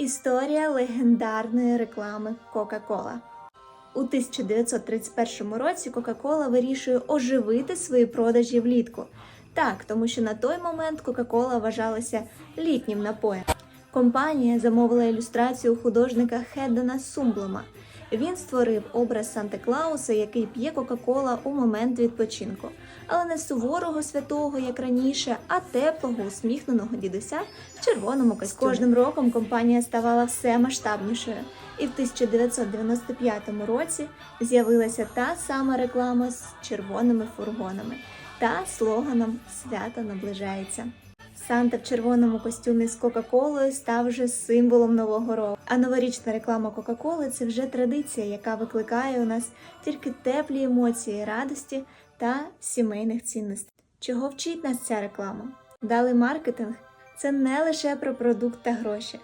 Історія легендарної реклами Кока-Кола. У 1931 році Кока-Кола вирішує оживити свої продажі влітку. Так, тому що на той момент Кока-Кола вважалася літнім напоєм. Компанія замовила ілюстрацію художника Хеддена Сумблема. Він створив образ Санта-Клауса, який п'є Кока-Кола у момент відпочинку, але не суворого святого, як раніше, а теплого, усміхненого дідуся в червоному костюмі. З кожним роком компанія ставала все масштабнішою, і в 1995 році з'явилася та сама реклама з червоними фургонами та слоганом Свято наближається. Санта в червоному костюмі з Кока-Колою став вже символом нового року. А новорічна реклама Кока-Коли це вже традиція, яка викликає у нас тільки теплі емоції, радості та сімейних цінностей. Чого вчить нас ця реклама? Далі маркетинг це не лише про продукт та гроші,